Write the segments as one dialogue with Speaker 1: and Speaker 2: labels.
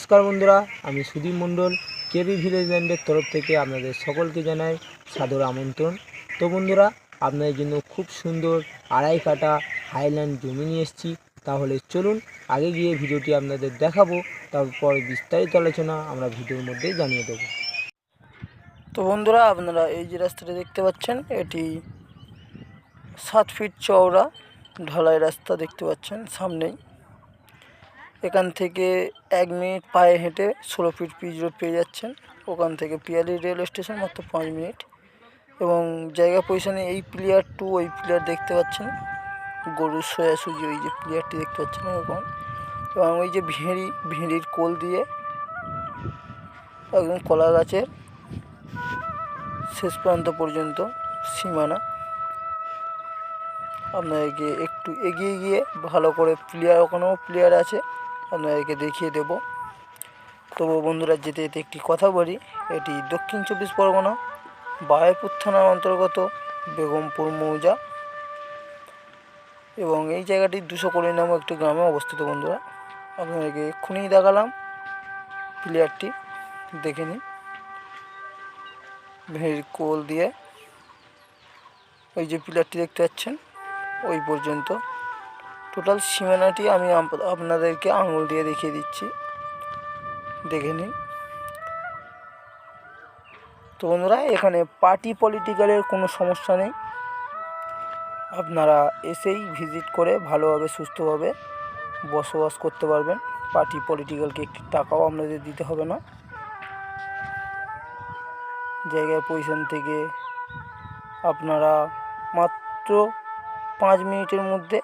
Speaker 1: নমস্কার বন্ধুরা, আমি সুদীপ মণ্ডল, কেবি ভিলেজ ল্যান্ডের তরফ থেকে আপনাদের সকলকে জানাই সাদর আমন্ত্রণ। তো বন্ধুরা, আপনাদের জন্য খুব সুন্দর আড়াই কাটা হাইল্যান্ড জমি নিয়ে এসেছি। তাহলে চলুন আগে গিয়ে ভিডিওটি আপনাদের দেখাবো, তারপর বিস্তারিত আলোচনা আমরা ভিডিওর মধ্যেই জানিয়ে দেবো।
Speaker 2: তো বন্ধুরা, আপনারা এই যে রাস্তাটা দেখতে পাচ্ছেন, এটি সাত ফিট চওড়া, ঢালাই রাস্তা দেখতে পাচ্ছেন সামনেই। এখান থেকে এক মিনিট পায়ে হেঁটে ষোলো ফিট পিচ রোড পেয়ে যাচ্ছেন। ওখান থেকে পিয়ালি রেল স্টেশন মাত্র পাঁচ মিনিট। এবং জায়গা পজিশনে এই প্লেয়ার টু ওই প্লেয়ার দেখতে পাচ্ছেন। গরুর সোয়াসুজি ওই যে প্লেয়ারটি দেখতে পাচ্ছেন এরকম। এবং ওই যে ভেঁড়ি, ভেঁড়ির কোল দিয়ে একদম কলা গাছের শেষ প্রান্ত পর্যন্ত সীমানা। আপনাদেরকে একটু এগিয়ে গিয়ে ভালো করে প্লেয়ার ওখানেও প্লেয়ার আছে। আপনাদেরকে দেখিয়ে দেব। তবু বন্ধুরা, যেতে যেতে একটি কথা বলি। এটি দক্ষিণ চব্বিশ পরগনা, বায়পুর থানার অন্তর্গত বেগমপুর মৌজা এবং এই জায়গাটি দুশো কোটি নামক একটি গ্রামে অবস্থিত বন্ধুরা। আপনাদেরকে এক্ষুনি দেখালাম প্লেয়ারটি দেখে নিন। ভেড়ির কোল দিয়ে ওই যে প্লেয়ারটি দেখতে পাচ্ছেন, ওই পর্যন্ত। টোটাল সীমানাটি আমি আপনাদেরকে আঙুল দিয়ে দেখিয়ে দিচ্ছি। দেখে নিন। তো বন্ধুরা, এখানে পার্টি পলিটিক্যালের কোনো সমস্যা নেই। আপনারা এসেই ভিজিট করে ভালোভাবে, সুস্থভাবে বসবাস করতে পারবেন। পার্টি পলিটিক্যালকে একটি টাকাও আপনাদের দিতে হবে না। জায়গায় পজিশন থেকে আপনারা মাত্র পাঁচ মিনিটের মধ্যে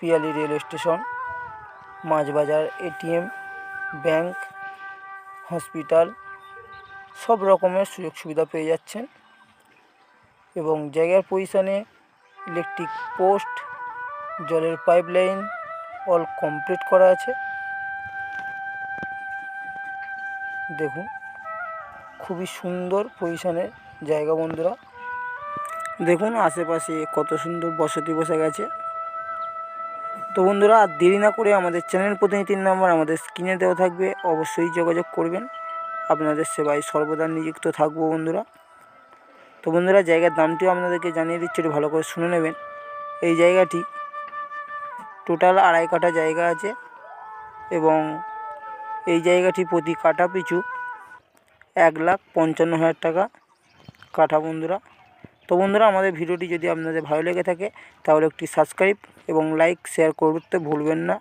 Speaker 2: পিয়ালি রেল স্টেশন, মাছবাজার, এটিএম, ব্যাংক, হসপিটাল, সব রকমের সুযোগ সুবিধা পেয়ে যাচ্ছেন এবং জায়গার পজিশনে ইলেকট্রিক পোস্ট জলের পাইপলাইন অল কমপ্লিট করা আছে। দেখুন, খুবই সুন্দর পজিশনের জায়গা বন্ধুরা। দেখুন, আশেপাশে কত সুন্দর বসতি বসে গেছে। তো বন্ধুরা, আর দেরি না করে আমাদের চ্যানেল প্রতিনিধির নাম্বার আমাদের স্ক্রিনে দেওয়া থাকবে। অবশ্যই যোগাযোগ করবেন। আপনাদের সেবায় সর্বদা নিযুক্ত থাকব বন্ধুরা। তো বন্ধুরা, জায়গার দামটিও আপনাদেরকে জানিয়ে দিচ্ছি, একটু ভালো করে শুনে নেবেন। এই জায়গাটি টোটাল আড়াই কাঠা জায়গা আছে এবং এই জায়গাটি প্রতি কাঠা পিছু এক লাখ পঞ্চান্ন হাজার টাকা কাঠা বন্ধুরা। তো বন্ধুরা, আমাদের ভিডিওটি যদি আপনাদের ভালো লেগে থাকে, তাহলে একটি সাবস্ক্রাইব এবং লাইক শেয়ার করতে ভুলবেন না।